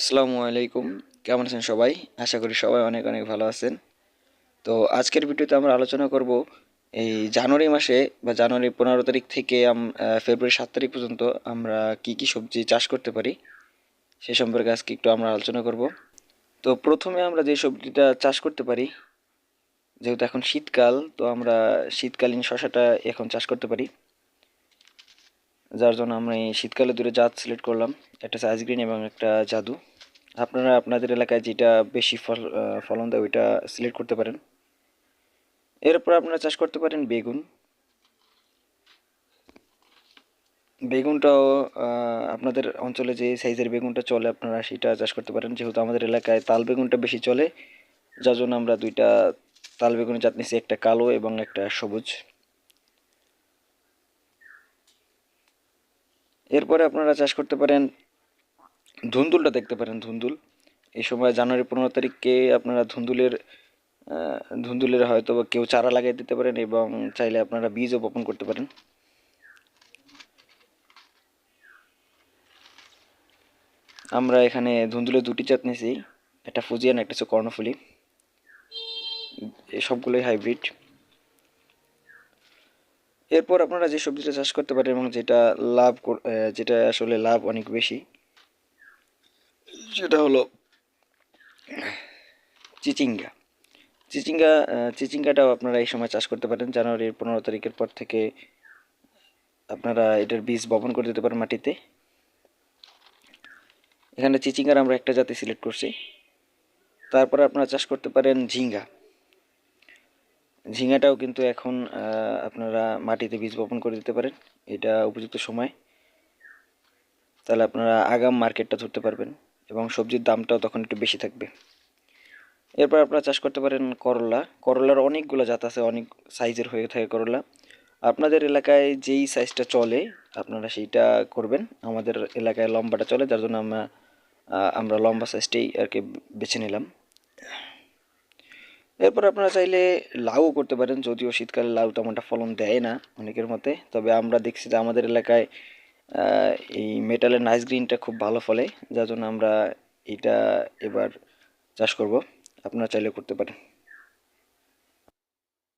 আসসালামু আলাইকুম। কেমন আছেন সবাই? আশা করি সবাই অনেক অনেক ভালো আছেন। তো আজকের ভিডিওতে আমরা আলোচনা করব এই জানুয়ারি মাসে বা জানুয়ারি পনেরো তারিখ থেকে ফেব্রুয়ারি সাত তারিখ পর্যন্ত আমরা কি কি সবজি চাষ করতে পারি সে সম্পর্কে আজকে একটু আমরা আলোচনা করব। তো প্রথমে আমরা যে সবজিটা চাষ করতে পারি, যেহেতু এখন শীতকাল, তো আমরা শীতকালীন শশাটা এখন চাষ করতে পারি। যার জন্য আমরা এই শীতকালে দুটো জাত সিলেক্ট করলাম। একটা সাইজ গ্রিন এবং একটা জাদু। আপনারা আপনাদের এলাকায় যেটা বেশি ফল ফলন দেয় ওইটা সিলেক্ট করতে পারেন। এরপর আপনারা চাষ করতে পারেন বেগুন। বেগুনটাও আপনাদের অঞ্চলে যে সাইজের বেগুনটা চলে আপনারা সেটা চাষ করতে পারেন। যেহেতু আমাদের এলাকায় তাল বেগুনটা বেশি চলে, যার জন্য আমরা দুইটা তাল বেগুনের জাত নিচ্ছি একটা কালো এবং একটা সবুজ। এরপরে আপনারা চাষ করতে পারেন, ধুন্দুলটা দেখতে পারেন, ধুন্দুল। এই সময় জানুয়ারি পনেরো তারিখে আপনারা ধুন্দুলের ধুন্দুলের হয়তো কেউ চারা লাগিয়ে দিতে পারেন এবং চাইলে আপনারা বীজও বপন করতে পারেন। আমরা এখানে ধুন্দুলের দুটি জাত নিয়েছি একটা ফুজিয়ান, একটা হচ্ছে কর্ণফুলি। সবগুলোই হাইব্রিড এরপর আপনারা যে সবজিটা চাষ করতে পারেন এবং যেটা লাভ যেটা আসলে লাভ অনেক বেশি, সেটা হলো চিচিঙ্গা। চিচিঙ্গা চিচিঙ্গাটাও আপনারা এই সময় চাষ করতে পারেন, জানুয়ারির পনেরো তারিখের পর থেকে আপনারা এটার বীজ বপন করে দিতে পারেন মাটিতে। এখানে চিচিঙ্গার আমরা একটা জাতি সিলেক্ট করছি। তারপরে আপনারা চাষ করতে পারেন ঝিঙ্গা। ঝিঙ্গাটাও কিন্তু এখন আপনারা মাটিতে বীজ বপন করে দিতে পারেন। এটা উপযুক্ত সময়। তাহলে আপনারা আগাম মার্কেটটা ধরতে পারবেন এবং সবজির দামটাও তখন একটু বেশি থাকবে। এরপর আপনারা চাষ করতে পারেন করলা। করলার অনেকগুলো জাত আছে, অনেক সাইজের হয়ে থাকে করলা। আপনাদের এলাকায় যেই সাইজটা চলে, আপনারা সেইটা করবেন। আমাদের এলাকায় লম্বাটা চলে, যার জন্য আমরা আমরা লম্বা সাইজটাই আর কি বেছে নিলাম। এরপর আপনারা চাইলে লাউও করতে পারেন, যদিও শীতকালে লাউ তেমনটা ফলন দেয় না অনেকের মতে। তবে আমরা দেখছি যে আমাদের এলাকায় এই মেটালের নাইস গ্রিনটা খুব ভালো ফলে, যার জন্য আমরা এটা এবার চাষ করব। আপনারা চাইলে করতে পারেন।